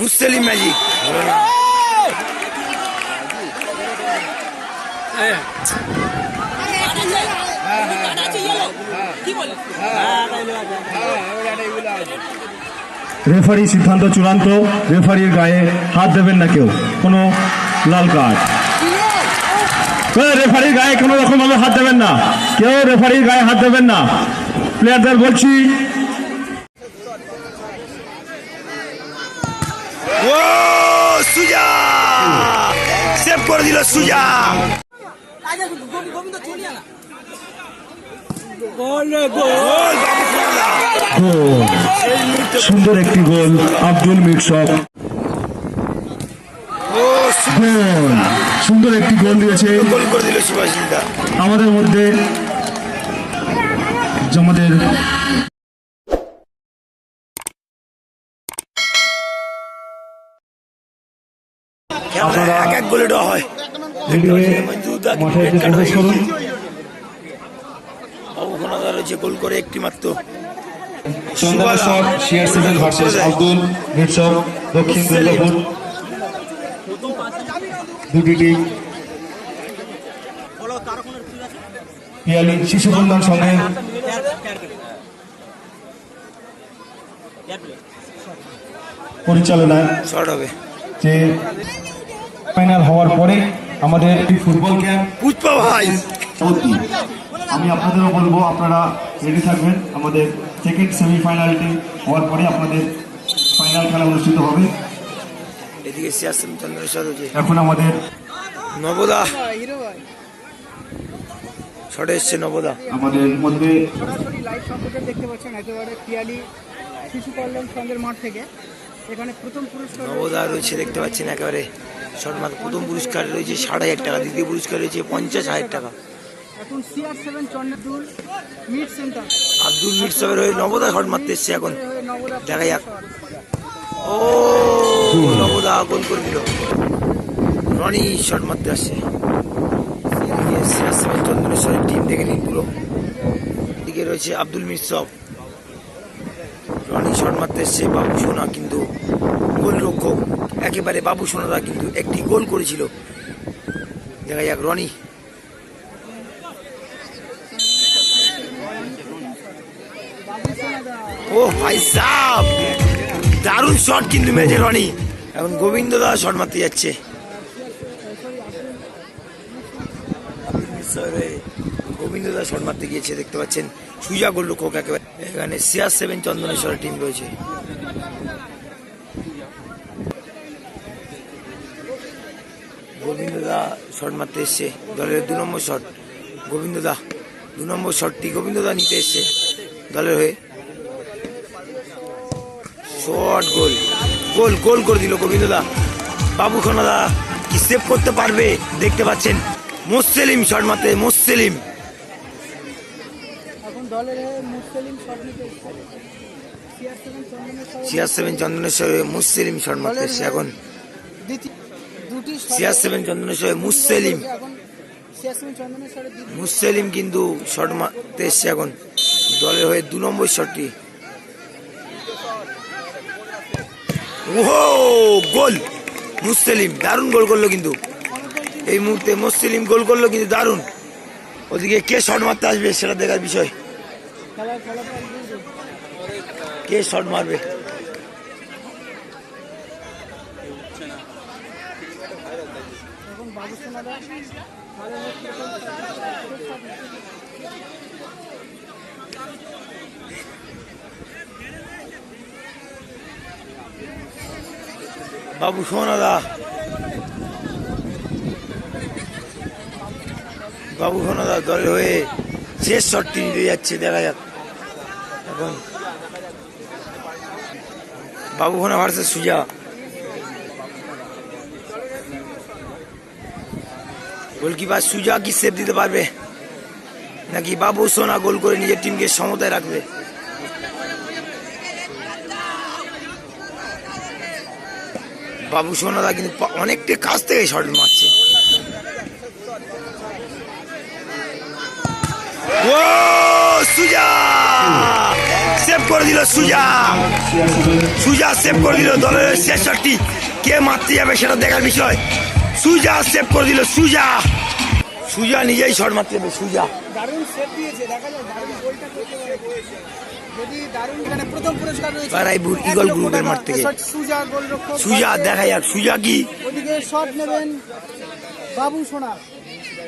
মুসলিম magic referee সিদ্ধান্ত চূড়ান্ত, রেফারির গায়ে হাত দেবেন না কেউ, কোনো লাল কার্ড। রেফারির গায়ে কোনো রকম ভাবে হাত দেবেন না, কেউ রেফারির গায়ে হাত দেবেন না। প্লেয়ারদের বলছি ও সুজা সেভ করে দিল সুজা। সুন্দর একটি গোল আব্দুল মিটসব গোল সুন্দর একটি গোল দিয়েছে। আমাদের মধ্যে আমাদের আপনারা- এক এক গোলে দেওয়া হয়। রেডি হয়ে মাঠে এসে প্রবেশ করুন। বাবু ফোনদা রয়েছে গোল করে একটি মাত্র Chandaneshwar CR seven versus Abdul মিটসব Dakshin Durgapur দুটি টিম। পিয়ালি শিশু কল্যাণ সঙ্গে পরিচালনায় শর্ট হবে। যে ফাইনাল হওয়ার পরে আমাদের এই ফুটবল ক্যাম্প ভাই। আমি আপনাদেরও বলব আপনারা রেডি থাকবেন। আমাদের সেকেন্ড সেমিফাইনালটি হওয়ার পরে আপনাদের ফাইনাল খেলা অনুষ্ঠিত হবে। এদিকে সিয়াসিম রয়েছে এখন আমাদের নবদা শর্টে এসছে নবদা আমাদের মধ্যে লাইভ সম্প্রচার দেখতে পাচ্ছেন একেবারে পিয়ালি শিশু কল্যাণ সংঘের মাঠ থেকে। এখানে প্রথম পুরস্কার নবদা রয়েছে দেখতে পাচ্ছেন একেবারে শর্ট মাত্র প্রথম পুরস্কার রয়েছে ষাট হাজার টাকা দ্বিতীয় পুরস্কার রয়েছে পঞ্চাশ হাজার টাকা। এখন সিআর সেভেন চন্দ্রদুল মিড সেন্টার। আব্দুল মিটসবের হয়ে নবদা শর্ট মারতে এসছে এখন। দেখা যাক। ও নবদা গোল করে দিল। রনি শট মারতে আসছে। সিয়াসিমের চন্দ্রেশ্বরের টিম দেখে নিন পুরো। এদিকে রয়েছে আব্দুল মিরসব রনি শট মারতে বাবু সোনা কিন্তু গোল রক্ষক। একেবারে বাবু সোনারা কিন্তু একটি গোল করেছিল। দেখা যাক, রনি। ও ভাই সাহ দারুণ শট কিন্তু মেরেছে রনি। এখন গোবিন্দ দা শট মারতে যাচ্ছে গোবিন্দ দা শট মারতে গিয়েছে, দেখতে পাচ্ছেন। সুজা গোলরক্ষক একেবারে। এখানে সিয়ার সেভেন চন্দনেশ্বরের টিম রয়েছে। গোবিন্দ দা শট মারতে এসছে, দলের দু নম্বর শট। গোবিন্দ দা নম্বর শটটি গোবিন্দ দা নিতে এসছে, দলের হয়ে। শর্ট গোল। গোল গোল করে দিল গোবিন্দ দা। বাবু খানা দা, কি সেভ করতে পারবে? দেখতে পাচ্ছেন। মুসলিম শট মারতে মুসলিম। দলের হয়ে মুসলিম শট নিতে সিয়ার সেভেন চন্দনেশ্বরে মুসলিম শট মারতে এসছে এখন। দ্বিতীয় দুটি shot সিয়ার সেভেন চন্দনেশ্বরে মুসলিম। মুসলিম কিন্তু শট মারতে এসছে এখন। দলের হয়ে দু নম্বর শটটি। ওহো গোল! মুসলিম দারুণ গোল করল কিন্তু। এই মুহূর্তে মুসলিম গোল করল কিন্তু দারুণ। ওদিকে কে শট মারতে আসবে সেটা দেখার বিষয়। কে শট মারবে বাবু সোনাদা। বাবু সোনাদা দলের হয়ে শেষ শটটি নিতে যাচ্ছে, দেখা যাক এখন। বাবু সোনা ভার্সেস সুজা। গোলকিপার সুজা কি সেভ দিতে পারবে? নাকি বাবু সোনা গোল করে নিজের টিমকে সমতায় রাখবে? বাবু সোনাদা কিন্তু অনেকটা কাছ থেকে শট মারছে। সুজা! সেভ করে দিল সুজা। সুজা সেভ করে দিল। দলের শেষ শটটি কে মারতে যাবে সেটা দেখার বিষয়। সুজা সেভ করে দিল সুজা। সুজা নিজেই শট মারতে যাবে সুজা। বারাইপুর ইগল গ্রুপের মাঠ থেকে। সুজা দেখা যাক সুজা কি? ওদিকে শট নেবেন বাবু সোনা।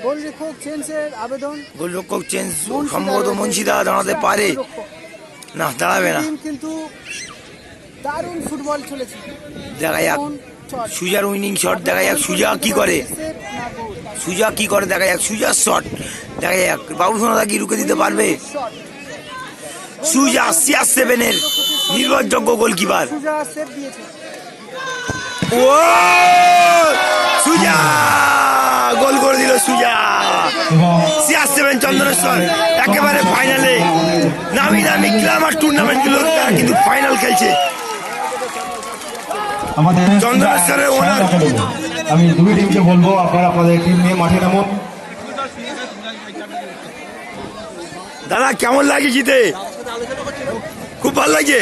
গোলরক্ষক চেঞ্জের আবেদন। গোলরক্ষক চেঞ্জ সম্ভবত মনসিদা দাঁড়াতে পারে। না দাঁড়াবে না। কিন্তু দারুণ ফুটবল চলেছে দেখা যাক। সুজার উইনিং শট দেখা যাক সুজা কি করে? সুজা কি করে দেখা যাক। সুজার শট দেখা যাক। বাবু সোনাদা কি রুখে দিতে পারবে. সুজা সিআর সেভেনের নির্ভরযোগ্য গোলকিপার ও! সুজা! গোল করে দিল সুজা। সিআর সেভেন চন্দনেশ্বর একেবারে ফাইনালে নামি দামি ক্লাব আর টুর্নামেন্টগুলো কিন্তু ফাইনাল খেলছে। আমাদের চন্দনেশ্বরের owner। আমি দুই টিমকে বলব আপনারা আপনাদের টিম নিয়ে মাঠে নামুন। দাদা কেমন লাগে জিতে? খুব ভালো লাগছে?